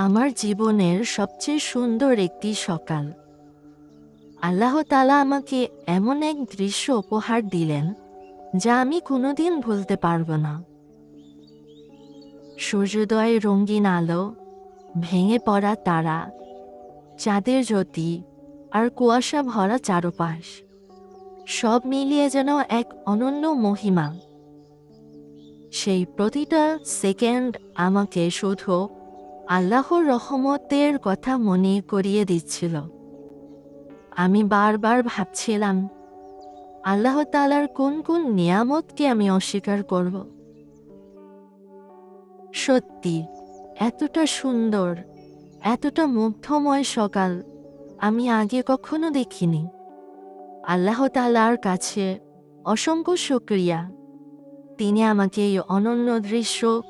আমার জীবনের সবচেয়ে সুন্দর একটি সকাল। আল্লাহ তালা আমাকে এমন এক দৃশ্য উপহার দিলেন, যা আমি কোনোদিন ভুলতে পারব না। সূর্যোদয় রঙিন আলো, ভেঙে পড়া তারা, চাঁদের জ্যোতি আর কুয়াশা ভরা চারপাশ, সব মিলিয়ে যেন এক অনন্য মহিমা। সেই প্রতিটা সেকেন্ড আমাকে শুধু আল্লাহর রহমতের কথা মনে করিয়ে দিচ্ছিল। আমি বারবার ভাবছিলাম, আল্লাহ তালার কোন কোন নিয়ামতকে আমি অস্বীকার করব? সত্যি, এতটা সুন্দর, এতটা মুগ্ধময় সকাল আমি আগে কখনো দেখিনি। আল্লাহ তালার কাছে অসংখ্য শুক্রিয়া। তিনি আমাকে এই অনন্য দৃশ্য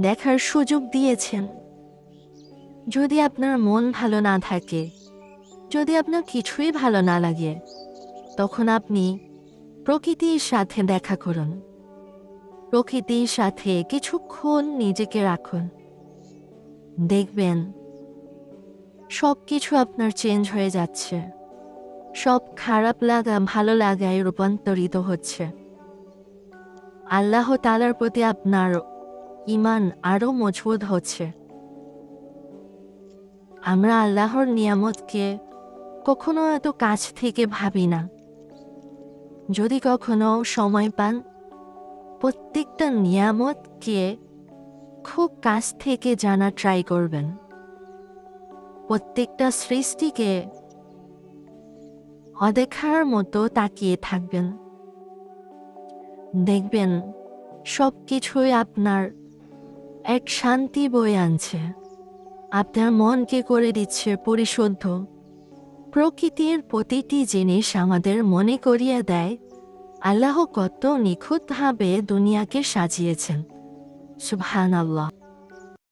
দেখার সুযোগ দিয়েছেন। যদি আপনার মন ভালো না থাকে, যদি আপনার কিছুই ভালো না লাগে, তখন আপনি প্রকৃতির সাথে দেখা করুন। প্রকৃতির সাথে কিছুক্ষণ নিজেকে রাখুন। দেখবেন সব কিছু আপনার চেঞ্জ হয়ে যাচ্ছে। সব খারাপ লাগা, ভালো লাগায় রূপান্তরিত হচ্ছে। আল্লাহ তালার প্রতি আপনার ইমান আরও মজবুত হচ্ছে। আমরা আল্লাহর নিয়ামতকে কখনো এত কাছ থেকে ভাবি না। যদি কখনো সময় পান, প্রত্যেকটা নিয়ামতকে খুব কাছ থেকে জানা ট্রাই করবেন। প্রত্যেকটা সৃষ্টিকে অদেখার মতো তাকিয়ে থাকবেন। দেখবেন সব কিছুই আপনার এক শান্তি বয়ে আনছে। আপনার মনকে করে দিচ্ছে পরিশুদ্ধ। প্রকৃতির প্রতিটি জিনিস আমাদের মনে করিয়া দেয়। আল্লাহ কত নিখুঁতভাবে দুনিয়াকে সাজিয়েছেন। সুবহান আল্লাহ